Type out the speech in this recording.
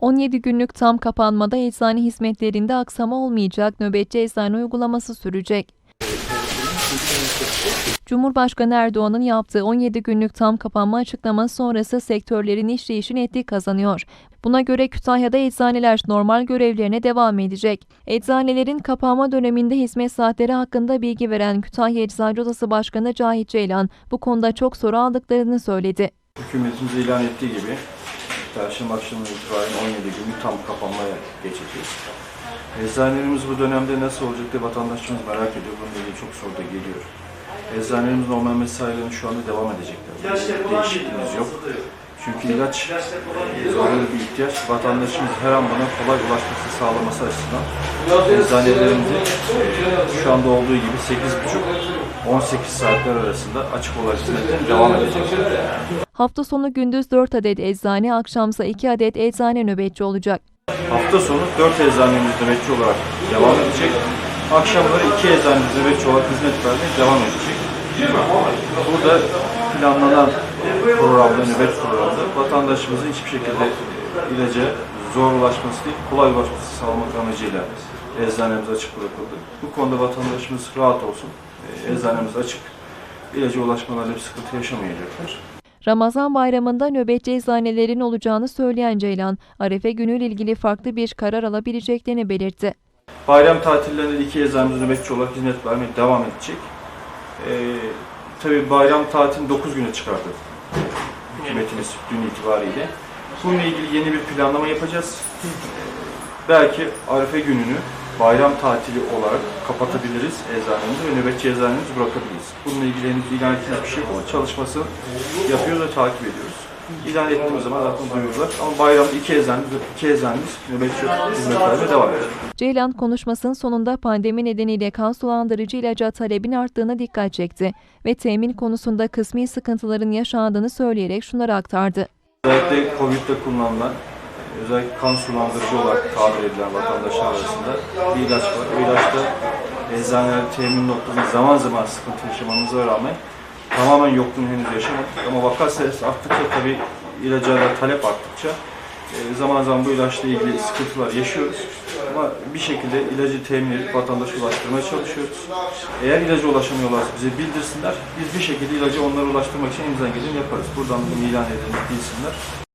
17 günlük tam kapanmada eczane hizmetlerinde aksama olmayacak nöbetçi eczane uygulaması sürecek. Cumhurbaşkanı Erdoğan'ın yaptığı 17 günlük tam kapanma açıklaması sonrası sektörlerin işleyişi netlik kazanıyor. Buna göre Kütahya'da eczaneler normal görevlerine devam edecek. Eczanelerin kapanma döneminde hizmet saatleri hakkında bilgi veren Kütahya Eczacı Odası Başkanı Cahit Ceylan bu konuda çok soru aldıklarını söyledi. Hükümetimiz ilan ettiği gibi Perşembe akşamı itibaren 17 günlük tam kapanmaya geçeceğiz. Eczanelerimiz bu dönemde nasıl olacak diye vatandaşlarımız merak ediyor. Bununla ilgili çok soru da geliyor. Eczanelerimiz normal mesailerine şu anda devam edecekler. Değişikliğimiz yok. Çünkü ilaç e, zorunlu bir ihtiyaç. Vatandaşımız her an buna kolay ulaşması sağlaması açısından eczanelerimizi e, şu anda olduğu gibi 8,5-18 saatler arasında açık olarak devam edecek. Hafta sonu gündüz 4 adet eczane, akşamsa 2 adet eczane nöbetçi olacak. Hafta sonu 4 eczanemiz nöbetçi olarak devam edecek. Akşamları 2 eczanemiz nöbetçi olarak hizmet vermeye devam edecek. Burada planlanan programda, nöbet programda vatandaşımızın hiçbir şekilde ilaca zor ulaşması değil, kolay ulaşması sağlamak amacıyla eczanemiz açık bırakıldı. Bu konuda vatandaşımız rahat olsun. E, Eczanemiz açık. İlaca ulaşmalarında bir sıkıntı yaşamayacaklar. Ramazan bayramında nöbetçi eczanelerin olacağını söyleyen Ceylan, Arefe günüyle ilgili farklı bir karar alabileceklerini belirtti. Bayram tatillerinde iki eczanemiz nöbetçi olarak hizmet vermeye devam edecek. Ee, tabii bayram tatilini 9 güne çıkardı hükümetimiz dün itibariyle. Bununla ilgili yeni bir planlama yapacağız. Belki Arife gününü bayram tatili olarak kapatabiliriz eczanemizi ve nöbetçi eczanemizi bırakabiliriz. Bununla ilgili henüz ilan ettiğimiz bir şey yok ama çalışmasını yapıyoruz ve takip ediyoruz. İlan ettiğimiz zaman zaten duyururlar. Ama bayramda iki eczanemiz, iki eczanemiz nöbetçi hizmet vermeye devam edecek. Ceylan konuşmasının sonunda pandemi nedeniyle kan sulandırıcı ilaca talebin arttığına dikkat çekti ve temin konusunda kısmi sıkıntıların yaşandığını söyleyerek şunları aktardı. Özellikle Covid'de kullanılan, özellikle kan sulandırıcı olarak tabir edilen vatandaşlar arasında bir ilaç var. O ilaçta eczaneler temin noktasında zaman zaman sıkıntı yaşamamıza rağmen tamamen yokluğunu henüz yaşamadık. Ama vaka sayısı arttıkça tabii ilaca da talep arttıkça e, zaman zaman bu ilaçla ilgili sıkıntılar yaşıyoruz. Ama bir şekilde ilacı temin edip vatandaşa ulaştırmaya çalışıyoruz. Eğer ilaca ulaşamıyorlarsa bize bildirsinler. Biz bir şekilde ilacı onlara ulaştırmak için elimizden geleni yaparız. Buradan bunu ilan edelim, bilsinler.